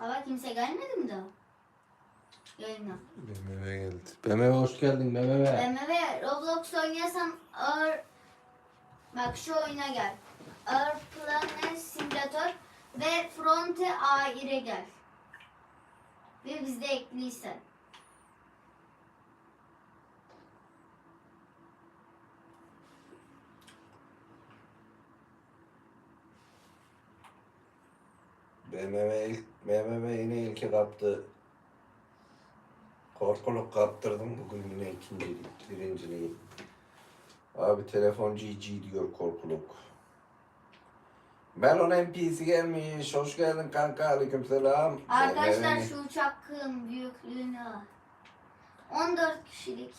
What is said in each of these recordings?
Baba kimse gelmedi mi daha? Yayına. BMW geldi. BMW hoş geldin BMW. BMW Roblox oynayasam ağır... Bak şu oyuna gel. Ağır Planet Simulator ve Fronte A1'e gel. Ve bizde ekliysen. BMW ilk, BMW yine ilki kaptı. Korkuluk kaptırdım bugün yine ikinci, birinciliği. Abi telefon GG diyor korkuluk. Melon NPC gelmiş. Hoş geldin kanka. Aleykümselam. Arkadaşlar BMW. şu uçakın büyüklüğünü al. 14 kişilik.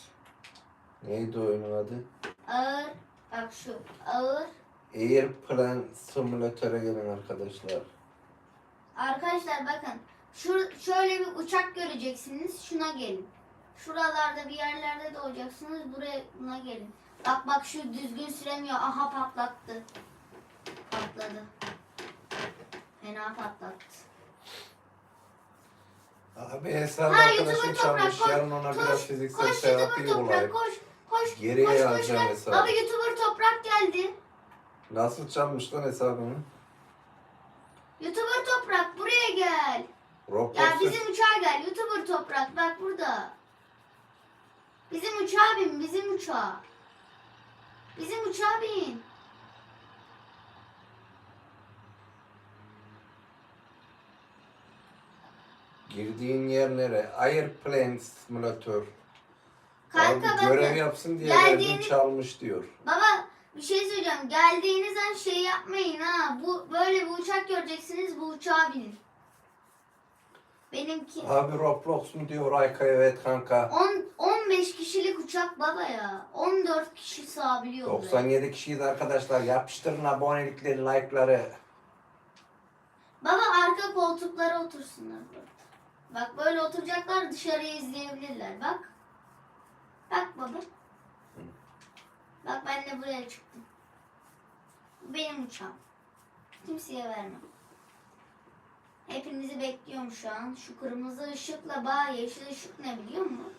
Neydi oyunun adı? Ağır. Bak şu. Ağır. Airplane Simulator'a gelin arkadaşlar. Arkadaşlar bakın. Şu, şöyle bir uçak göreceksiniz. Şuna gelin. Şuralarda bir yerlerde de olacaksınız. Buraya buna gelin. Bak bak şu düzgün süremiyor. Aha patlattı. Patladı. Fena patlattı. Abi hesabı Ha arkadaşım YouTuber toprak çalmış. koş. Yarın ona biraz Koş, fiziksel koş terapi YouTuber toprak uygulayıp koş. Koş. Geriye koş, koş, alacağım gel. hesabı. Abi YouTuber toprak geldi. Nasıl çalmış lan hesabını? YouTuber toprak buraya gel. Roblox Ya bizim uçağa gel. YouTuber toprak bak burada. Bizim uçağa bin. Bizim uçağa. Bizim uçağa bin. Girdiğin yer nere? Airplane Simulator. Kanka Abi görev yapsın diye verdim çalmış diyor. Baba bir şey söyleyeceğim. Geldiğiniz an şey yapmayın ha. Bu böyle bir uçak göreceksiniz. Bu uçağa binin. Benimki Abi Roblox mu diyor Ayka evet kanka. 10 15 kişilik uçak baba ya. 14 kişi sığabiliyor. buraya. 97 kişiyiz arkadaşlar. Yapıştırın abonelikleri, like'ları. Baba arka koltuklara otursunlar burada. Bak böyle oturacaklar dışarıyı izleyebilirler. Bak. Bak baba. Bak ben de buraya çıktım. Bu benim uçağım. Kimseye vermem. Hepinizi bekliyorum şu an. Şu kırmızı ışıkla bağ yeşil ışık ne biliyor musun?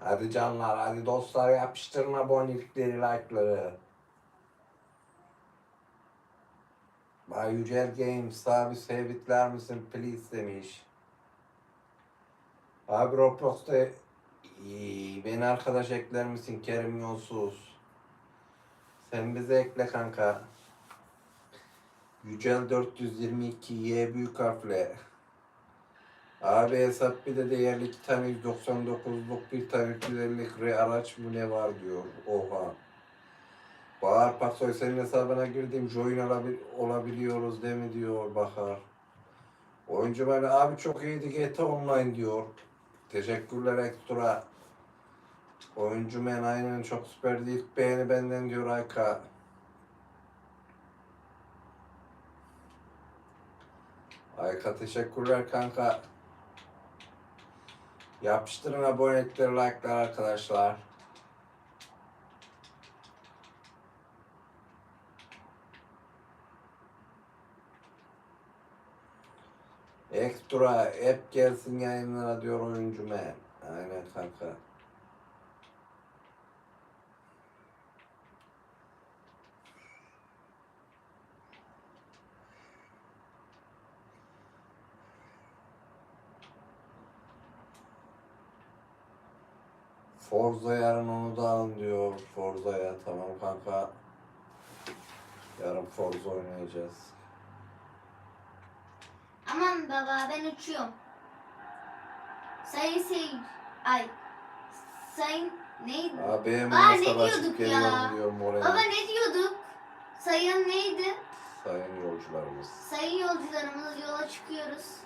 Hadi canlar, hadi dostlar yapıştırın abonelikleri, like'ları. Bay Yücel Games abi sevdikler misin please demiş. Abi Roblox'ta beni arkadaş ekler misin Kerim Yolsuz? Sen bize ekle kanka. Yücel 422 Y büyük harfle. Abi hesap bir de değerli iki tane 199'luk bir tane 350'lik R araç mı ne var diyor. Oha. Bahar Paksoy senin hesabına girdim join olabil olabiliyoruz değil mi diyor Bahar. Oyuncu böyle abi çok iyiydi GTA Online diyor. Teşekkürler ekstra. Oyuncu men aynen çok süperdi. İlk beğeni benden diyor Ayka. Ayka teşekkürler kanka. Yapıştırın abonelikleri, like'lar arkadaşlar. Ekstra hep gelsin yayınlara diyor oyuncu men. Aynen kanka. Forza yarın onu da alın diyor Forza'ya. Tamam kanka. Yarın Forza oynayacağız. Baba ben uçuyorum. Sayın seyir. Ay. Sayın neydi? Abi Aa, ne diyorduk ya? Baba ne diyorduk? Sayın neydi? Sayın yolcularımız. Sayın yolcularımız yola çıkıyoruz.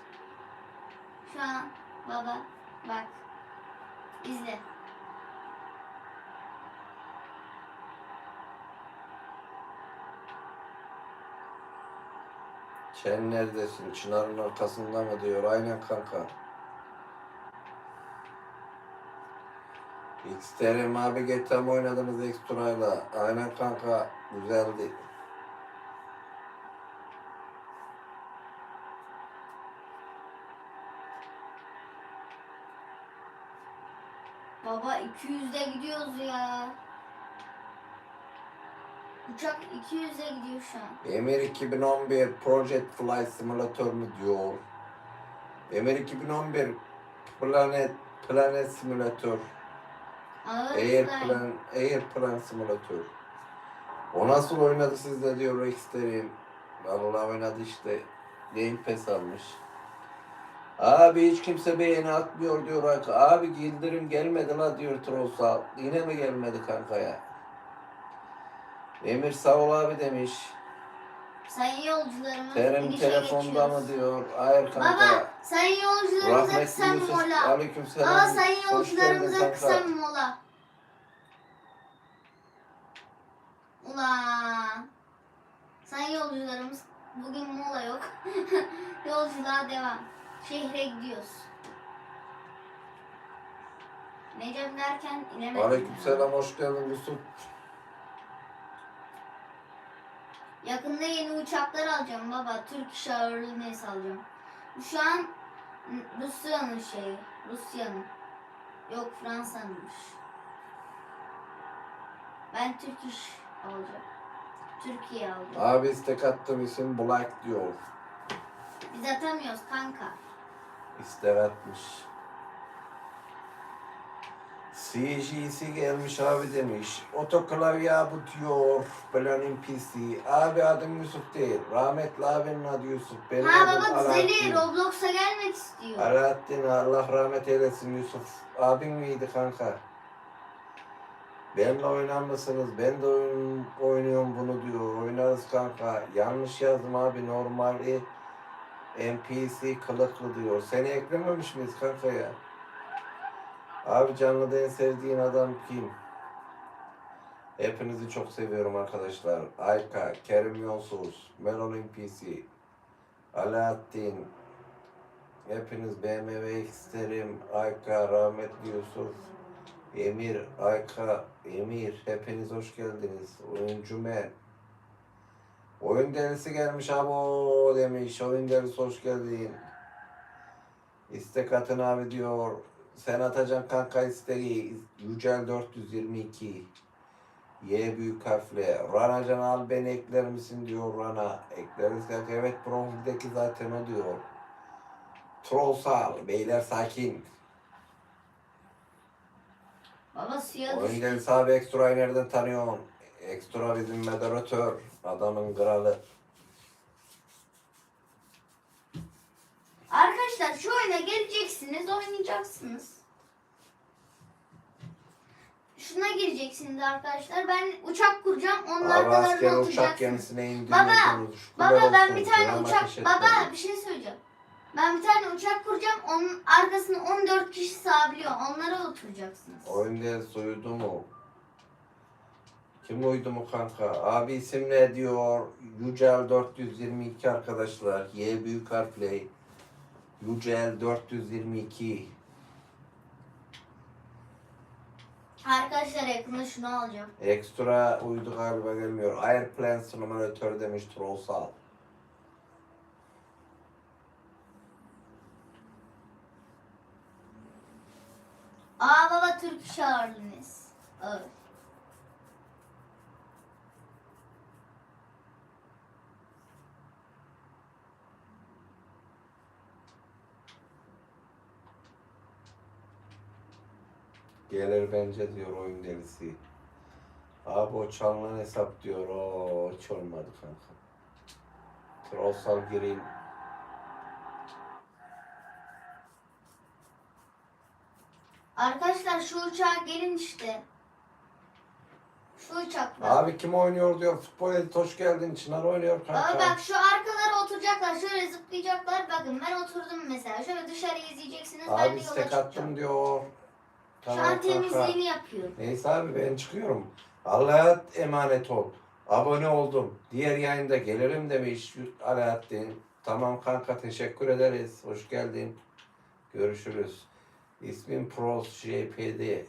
Şu an baba bak. İzle. Sen neredesin? Çınarın arkasında mı diyor. Aynen kanka. Xterim abi geçen oynadığımız ekstrayla. Aynen kanka güzeldi. Baba 200'de gidiyoruz ya. Uçak 200'de gidiyor şu an. Emir 2011 Project Flight Simulator mu diyor? Emir 2011 Planet Planet Simulator. Ağır Air. Plan Air Plan Simulator. O nasıl oynadı sizde diyor Extreme. Vallahi oynadı işte. Game Pass almış. Abi hiç kimse beğeni atmıyor diyor. Abi Abi Yıldırım gelmedi la diyor Trollsal. Yine mi gelmedi kanka ya? Emir sağ ol abi demiş. Sayın yolcularımız Terim telefonda mı diyor. Hayır kanka. Baba sayın yolcularımıza Rahmetli kısa Yusuf. mola. Aleyküm selam. Baba sayın Hoş geldin yolcularımıza kanka. kısa bir mola. Ulan. Sayın yolcularımız bugün mola yok. Yolculuğa devam. Şehre gidiyoruz. Necem derken inemedim. Aleyküm selam. Hoş geldin Yusuf. Yakında yeni uçaklar alacağım baba. Türk İş Airlines alacağım. Bu Şu an Rusya'nın şeyi. Rusya'nın. Yok Fransa'nınmış. Ben Türk İş alacağım. Türkiye alacağım. Abi istek attığım isim Black diyor. Biz atamıyoruz kanka. İstek atmış. CG'si gelmiş abi demiş. Otoklavye bu diyor. Planin PC. Abi adım Yusuf değil. Rahmetli abinin adı Yusuf. Benim ha adım baba düzeli Alaaddin. Roblox'a gelmek istiyor. Alaaddin Allah rahmet eylesin Yusuf. Abin miydi kanka? Benimle oynar mısınız? Ben de oyun, oynuyorum bunu diyor. Oynarız kanka. Yanlış yazdım abi. Normali NPC kılıklı diyor. Seni eklememiş miyiz kanka ya? Abi canlıda en sevdiğin adam kim? Hepinizi çok seviyorum arkadaşlar. Ayka, Kerim Yonsuz, Melon NPC, Alaaddin, Hepiniz BMW isterim. Ayka, rahmetli Yusuf, Emir, Ayka, Emir. Hepiniz hoş geldiniz. Oyuncu men. Oyun delisi gelmiş abo demiş. Oyun delisi hoş geldin. İstek atın abi diyor. Sen atacaksın kanka isteği. Yücel 422. Y büyük harfle. Rana al beni ekler misin diyor Rana. Ekleriz kanka. Evet profildeki zaten o diyor. Trollsal. Beyler sakin. Baba suya Oyun düştü. delisi abi Extra'yı nereden tanıyorsun? Extra bizim moderatör. Adamın kralı. Arkadaşlar şu oyuna geleceksiniz, oynayacaksınız. Şuna gireceksiniz arkadaşlar. Ben uçak kuracağım. Onun Abi arkalarına uçak oturacaksınız. gemisine. Baba, Baba ben bir tane uçak baba bir şey söyleyeceğim. Ben bir tane uçak kuracağım. Onun arkasına 14 kişi sığabiliyor. Onlara oturacaksınız. Oyun delisi uyudu mu? Kim uydu mu kanka? Abi isim ne diyor? Yücel 422 arkadaşlar. Y büyük harfle. Yücel 422. Arkadaşlar yakında şunu alacağım. Ekstra uydu galiba gelmiyor. Airplane simülatör demiş Trollsal. Aa baba Türk Airlines. Evet. Gelir bence diyor oyun delisi. Abi o çalınan hesap diyor. O hiç olmadı kanka. Trollsal gireyim. Arkadaşlar şu uçağa gelin işte. Şu uçaklar. Abi kim oynuyor diyor. Futbol edit hoş geldin. Çınar oynuyor kanka. Baba bak şu arkalara oturacaklar. Şöyle zıplayacaklar. Bakın ben oturdum mesela. Şöyle dışarı izleyeceksiniz. ben Abi de yola istek çıkacağım. attım diyor. Şu an Tamam temizliğini yapıyorum. Neyse abi ben çıkıyorum. Allah'a emanet ol. Abone oldum. Diğer yayında gelirim demiş Alaaddin. Tamam kanka teşekkür ederiz. Hoş geldin. Görüşürüz. İsmim Pros JPD.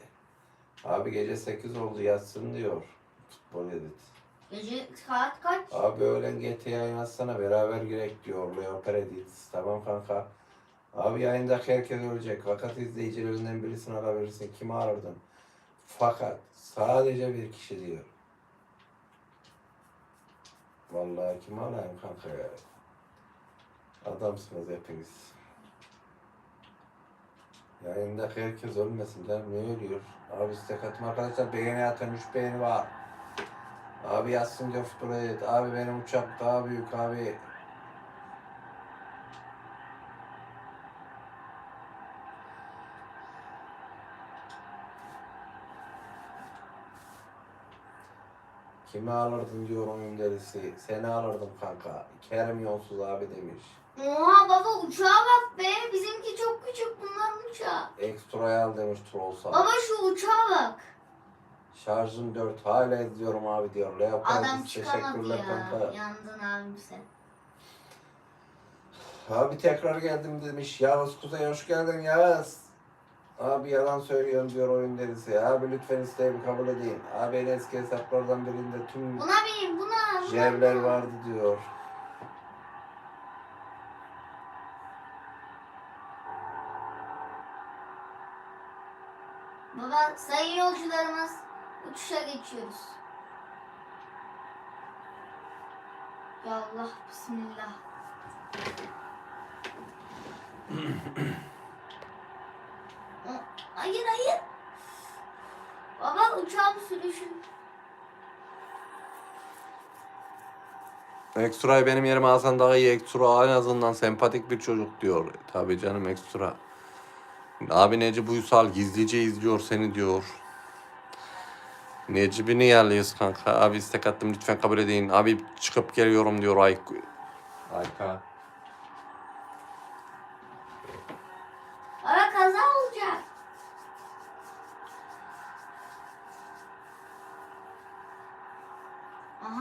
Abi gece 8 oldu yatsın diyor. Futbol edit. Gece saat kaç? Abi öğlen GTA yazsana beraber girek diyor Leoper edit. Tamam kanka. Abi yayındaki herkes ölecek. Fakat izleyicilerinden birisini alabilirsin. Kimi arardın? Fakat sadece bir kişi diyor. Vallahi kimi alayım kanka ya? Adamsınız hepiniz. Yayındaki herkes ölmesin lan ne ölüyor? Abi istek atma arkadaşlar beğeni atın 3 beğeni var. Abi yazsın diyor futbol. Abi benim uçak büyük abi. Kimi alırdın diyor oyun delisi. Seni alırdım kanka. Kerem yolsuz abi demiş. Oha baba uçağa bak be. Bizimki çok küçük bunların uçağı. Ekstra'ya al demiş Trollsa. Baba şu uçağa bak. Şarjım 4 hala izliyorum abi diyor. Leopard Adam çıkamadı ya. kanka. Yandın abim sen. Abi tekrar geldim demiş. Yavuz Kuzey hoş geldin Yavuz. Abi yalan söylüyorsun diyor oyun delisi. Abi lütfen isteğimi kabul edin. Abi en eski hesaplardan birinde tüm Buna bin buna. buna. vardı diyor. Baba sayın yolcularımız uçuşa geçiyoruz. Ya Allah bismillah. Hayır hayır. Baba uçağın sürüşü. Ekstra'yı benim yerime alsan daha iyi. Ekstra en azından sempatik bir çocuk diyor. Tabii canım ekstra. Abi Necip Uysal gizlice izliyor seni diyor. Necip'i niye alıyoruz kanka? Abi istek attım lütfen kabul edin. Abi çıkıp geliyorum diyor Ay Ayka. Baba kaza olacak.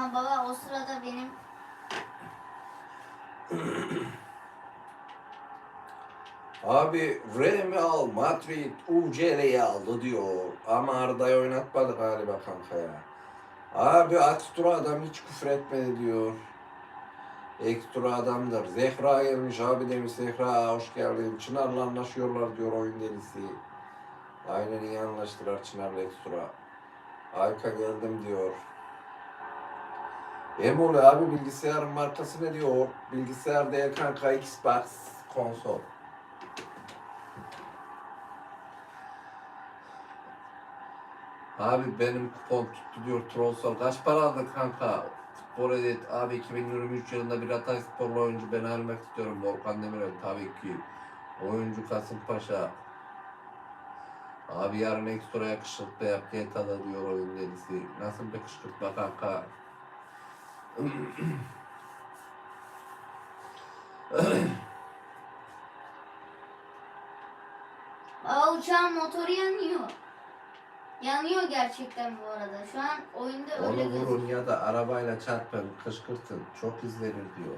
Aha baba o sırada benim Abi Real Madrid UCL'yi aldı diyor. Ama Arda'yı oynatmadı galiba kanka ya. Abi Akstura adam hiç küfür etmedi diyor. Ekstra adamdır. Zehra gelmiş abi demiş Zehra hoş geldin. Çınar'la anlaşıyorlar diyor oyun delisi. Aynen iyi anlaştılar Çınar'la Ekstra. Ayka geldim diyor. Emol abi bilgisayarın markası ne diyor? Bilgisayar değil kanka Xbox konsol. Abi benim kupon tuttu diyor Trollsal. Kaç para aldın kanka? Futbol edit. Abi 2023 yılında bir Hatay sporlu oyuncu ben almak istiyorum. Volkan Demirel tabii ki. Oyuncu Kasımpaşa. Abi yarın ekstra yakışıklı yap GTA'da diyor oyun delisi. Nasıl bir kışkırtma kanka? Baba uçağın motoru yanıyor. Yanıyor gerçekten bu arada. Şu an oyunda öyle Onu gözüküyor. vurun ya da arabayla çarpın, kışkırtın. Çok izlenir diyor.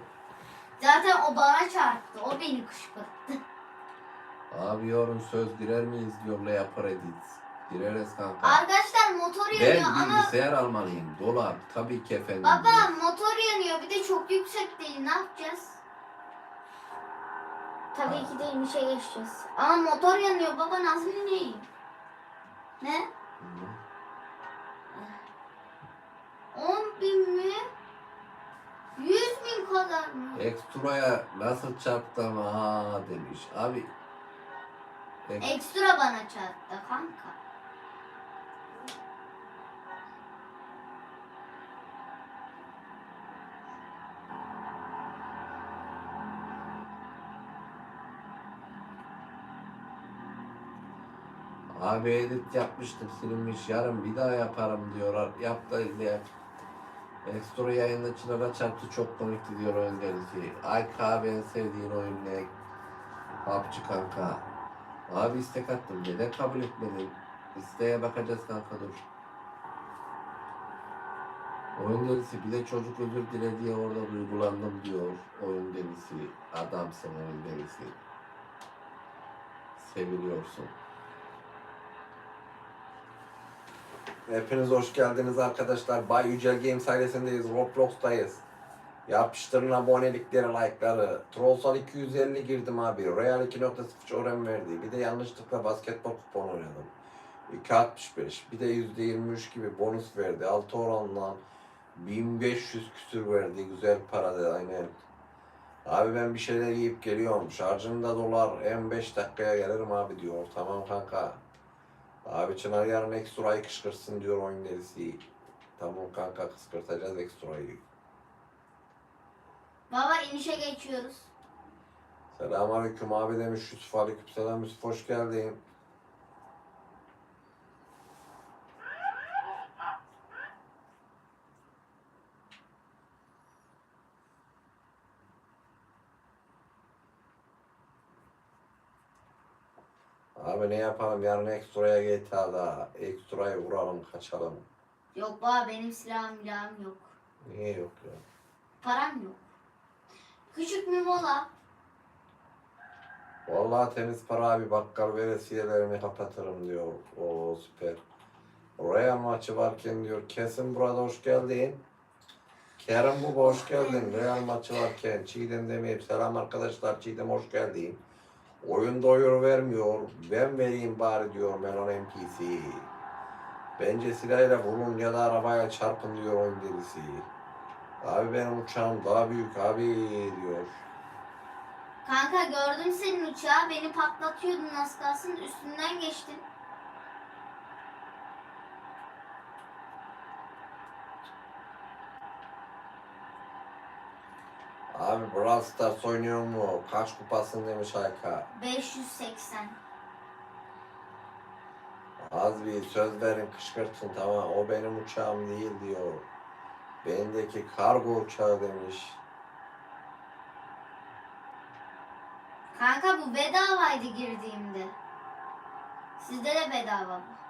Zaten o bana çarptı. O beni kışkırttı. Abi yorum söz girer miyiz diyor Leopard Edit. Gireriz kanka. Arkadaşlar motor yanıyor Ben ama bilgisayar almalıyım. Dolar. Tabii ki efendim. baba motor yanıyor. Bir de çok yüksek değil. Ne yapacağız? Tabii ki de inişe geçeceğiz. Ama motor yanıyor baba nasıl ineyim? Ne? Hı. 10 bin mi? 100 bin kadar mı? Ekstra'ya nasıl çarptım ha demiş. Abi ek- Ekstra bana çarptı kanka. Abi edit yapmıştım silinmiş. Yarın bir daha yaparım diyorlar. Yap da izleyen. Ekstra yayında Çınar'a çarptı çok komikti diyor oyun delisi. Ay abi en sevdiğin oyun ne? PUBG kanka. Abi istek attım. Neden kabul etmedin? İsteğe bakacağız kanka dur. Oyun delisi bir de çocuk özür dile diye orada duygulandım diyor. Oyun delisi. Adamsın oyun delisi. Seviliyorsun. Hepiniz hoş geldiniz arkadaşlar. Bay Yücel Games ailesindeyiz. Roblox'tayız. Yapıştırın abonelikleri, like'ları. Trollsal 250 girdim abi. Real 2.0 oran verdi. Bir de yanlışlıkla basketbol kuponu oynadım. 2.65. Bir de %23 gibi bonus verdi. 6 oranla 1500 küsür verdi. Güzel para da aynen. Abi ben bir şeyler yiyip geliyorum. Şarjımda dolar en 5 dakikaya gelirim abi diyor. Tamam kanka. Abi Çınar yarın ekstrayı kışkırtsın diyor oyun delisi. Tamam kanka kışkırtacağız ekstrayı. Baba inişe geçiyoruz. Selamünaleyküm abi demiş Yusuf Aleyküm selam Yusuf hoş geldin. Abi ne yapalım yarın ekstraya GTA'da ekstrayı vuralım kaçalım. Yok baba benim silahım silahım yok. Niye yok ya? Param yok. Küçük bir mola. Vallahi temiz para abi bakkal veresiyelerimi kapatırım diyor. O süper. Real maçı varken diyor kesin burada hoş geldin. Kerem bu hoş geldin. Real maçı varken Çiğdem demeyip selam arkadaşlar Çiğdem hoş geldin. Oyun doyur vermiyor. Ben vereyim bari diyor Melon NPC. Bence silahıyla vurun ya da arabaya çarpın diyor oyun delisi. Abi benim uçağım daha büyük abi diyor. Kanka gördüm senin uçağı. Beni patlatıyordun az kalsın. Üstünden geçtin. Abi Brawl Stars oynuyor mu? Kaç kupasın demiş Ayka. 580. Az bir söz verin kışkırtın tamam o benim uçağım değil diyor. Bendeki kargo uçağı demiş. Kanka bu bedavaydı girdiğimde. Sizde de bedava bu.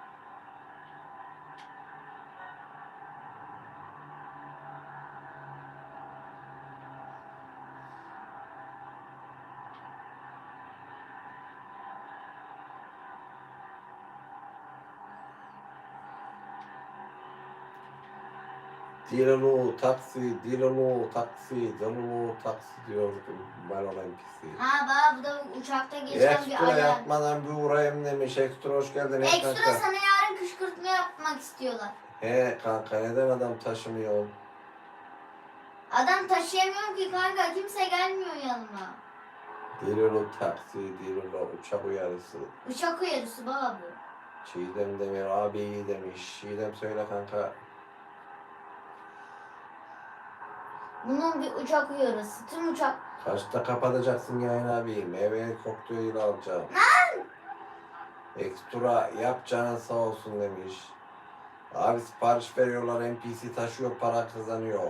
Dilalo taksi, dilalo taksi, dilalo taksi diyor Melon NPC. Ha baba bu da uçakta geçen bir Ekstra alarm. yapmadan bir uğrayayım demiş. Ekstra hoş geldin. Ekstra kanka. sana yarın kışkırtma yapmak istiyorlar. He kanka neden adam taşımıyor? Adam taşıyamıyorum ki kanka kimse gelmiyor yanıma. Dilalo taksi, dilalo uçak uyarısı. Uçak uyarısı baba bu. Çiğdem Demir abi iyi demiş. Çiğdem söyle kanka. Bunun bir uçak uyarısı. Tüm uçak Kaçta kapatacaksın yayın abi? Meyveli kokteyl alacağım. Ekstra yap canın sağ olsun demiş. Abi sipariş veriyorlar NPC taşıyor para kazanıyor.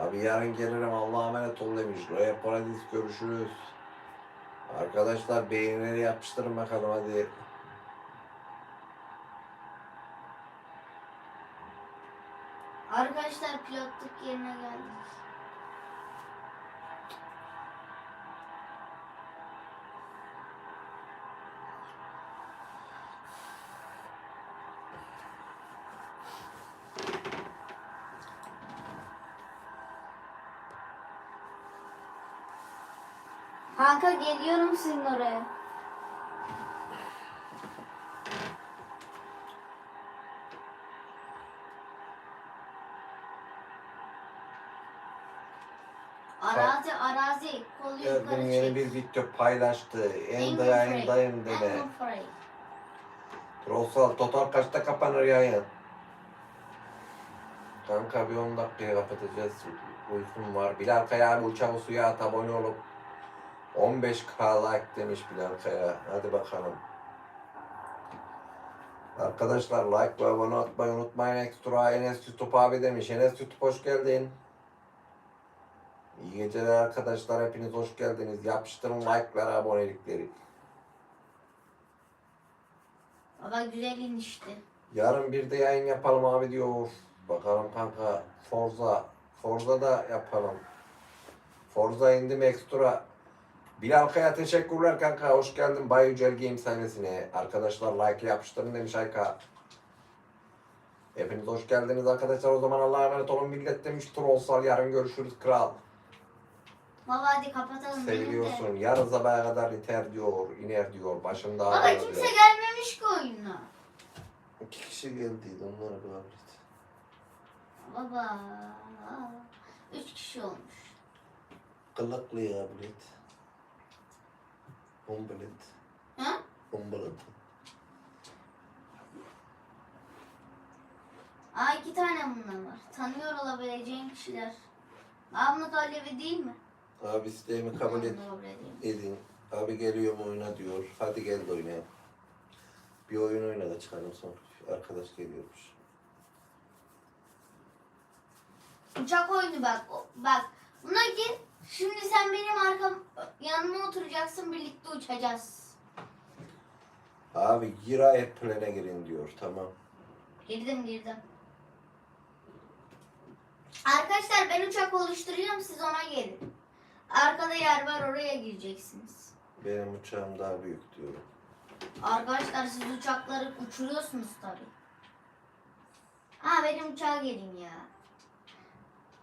Abi yarın gelirim Allah'a emanet ol demiş. Royal Paradis görüşürüz. Arkadaşlar beğenileri yapıştırın bakalım hadi. Pilotluk yerine geldik. Kanka geliyorum sizin oraya. Video paylaştı. En Engin dayayındayım Frey. deme. Engin Frey. Trollsal total kaçta kapanır yayın? Kanka bir 10 dakikaya kapatacağız. Uykum var. Bilal Kaya abi uçak suya at abone olup 15k like demiş Bilal Kaya. Hadi bakalım. Arkadaşlar like ve abone atmayı unutmayın. Ekstra Enes YouTube abi demiş. Enes YouTube hoş geldin. İyi geceler arkadaşlar. Hepiniz hoş geldiniz. Yapıştırın like'ları, abonelikleri. Baba güzel inişti. Yarın bir de yayın yapalım abi diyor. Bakalım kanka Forza. Forza da yapalım. Forza indim ekstra. Bilal Kaya teşekkürler kanka. Hoş geldin Bay Yücel Games sayesine. Arkadaşlar like yapıştırın demiş Ayka. Hepiniz hoş geldiniz arkadaşlar. O zaman Allah'a emanet olun. Millet demiş trollsal. Yarın görüşürüz kral. Baba hadi kapatalım. Seviyorsun. Yarın sabaha kadar iner diyor. iner diyor. Başında Baba ağrıyor kimse diyor. gelmemiş ki oyuna. İki kişi geldiydi. Onlara bir haber et. Baba. Üç kişi olmuş. Kılıklı ya bilet. On bilet. Ha? On bilet. Aa iki tane bundan var. Tanıyor olabileceğin kişiler. Mahmut Alevi değil mi? Abi isteğimi kabul et. Edin. Abi geliyorum oyuna diyor. Hadi gel de oynayalım. Bir oyun oyna da çıkalım sonra. Arkadaş geliyormuş. Uçak oyunu bak. Bak. Buna gir. Şimdi sen benim arkam yanıma oturacaksın birlikte uçacağız. Abi gir ayet plane girin diyor. Tamam. Girdim girdim. Arkadaşlar ben uçak oluşturuyorum siz ona gelin. Arkada yer var oraya gireceksiniz. Benim uçağım daha büyük diyorum. Arkadaşlar siz uçakları uçuruyorsunuz tabi. Ha benim uçağa gelin ya.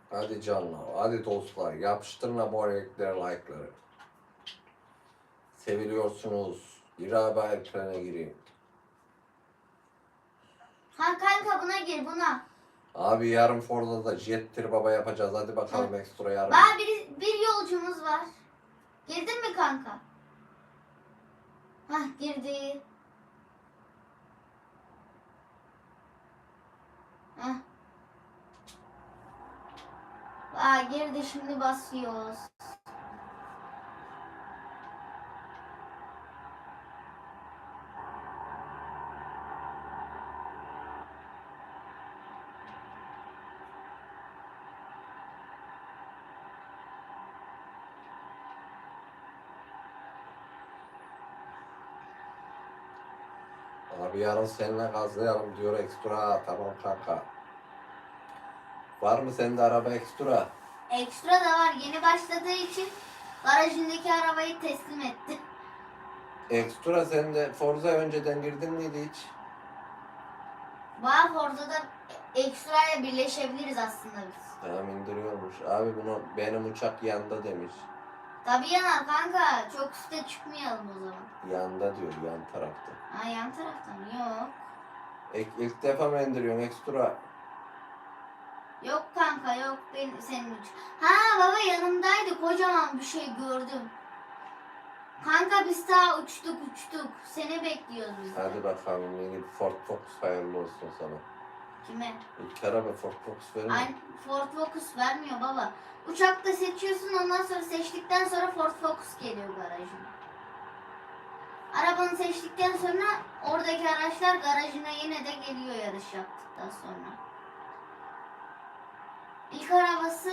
Hadi canlar, hadi dostlar. Yapıştırın abonelikleri, like'ları. Seviliyorsunuz. Gir abi ayet plane girin. Ha kanka buna gir buna. Abi yarın Ford'da da jettir baba yapacağız. Hadi bakalım ekstra yarın. Daha bir, bir yolcumuz var. Girdin mi kanka? Hah girdi. Hah. Aa girdi şimdi basıyoruz. Abi yarın seninle gazlayalım diyor ekstra. Tamam kanka. Var mı sende araba ekstra? Ekstra da var. Yeni başladığı için garajındaki arabayı teslim etti. Ekstra sende Forza önceden girdin miydi hiç? Var orada da ekstra ile birleşebiliriz aslında biz. Tamam indiriyormuş. Abi bunu benim uçak yanda demiş. Tabii yanar kanka. Çok üste çıkmayalım o zaman. Yanda diyor yan tarafta. Ha yan taraftan yok. İlk, ilk defa mı indiriyorsun ekstra? Yok kanka yok ben senin uç. Ha baba yanımdaydı kocaman bir şey gördüm. Kanka biz daha uçtuk uçtuk. Seni bekliyoruz biz de. Hadi bakalım yeni Ford Focus hayırlı olsun sana. Kime? İlk araba Ford Focus verir mi? Ay, Ford Focus vermiyor baba. Uçakta seçiyorsun ondan sonra seçtikten sonra Ford Focus geliyor garajına. Arabanı seçtikten sonra oradaki araçlar garajına yine de geliyor yarış yaptıktan sonra. İlk arabası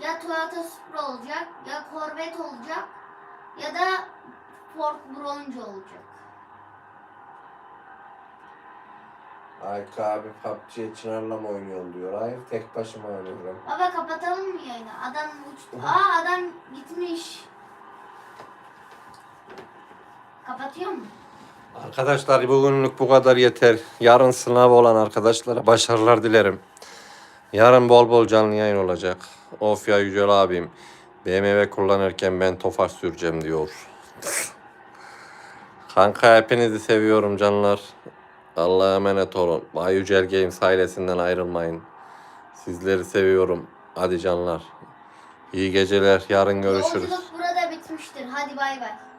ya Toyota Supra olacak ya Corvette olacak ya da Ford Bronco olacak. Ay abi PUBG Çınar'la mı oynuyorsun diyor. Hayır tek başıma oynuyorum. Baba kapatalım mı yayını? Adam uçtu. Aa adam gitmiş. Kapatıyor mu? Arkadaşlar bugünlük bu kadar yeter. Yarın sınav olan arkadaşlara başarılar dilerim. Yarın bol bol canlı yayın olacak. Of ya Yücel abim. BMW kullanırken ben Tofaş süreceğim diyor. Kanka hepinizi seviyorum canlar. Allah'a emanet olun. Bay Yücel Games ailesinden ayrılmayın. Sizleri seviyorum. Hadi canlar. İyi geceler. Yarın görüşürüz. Yolculuk burada bitmiştir. Hadi bay bay.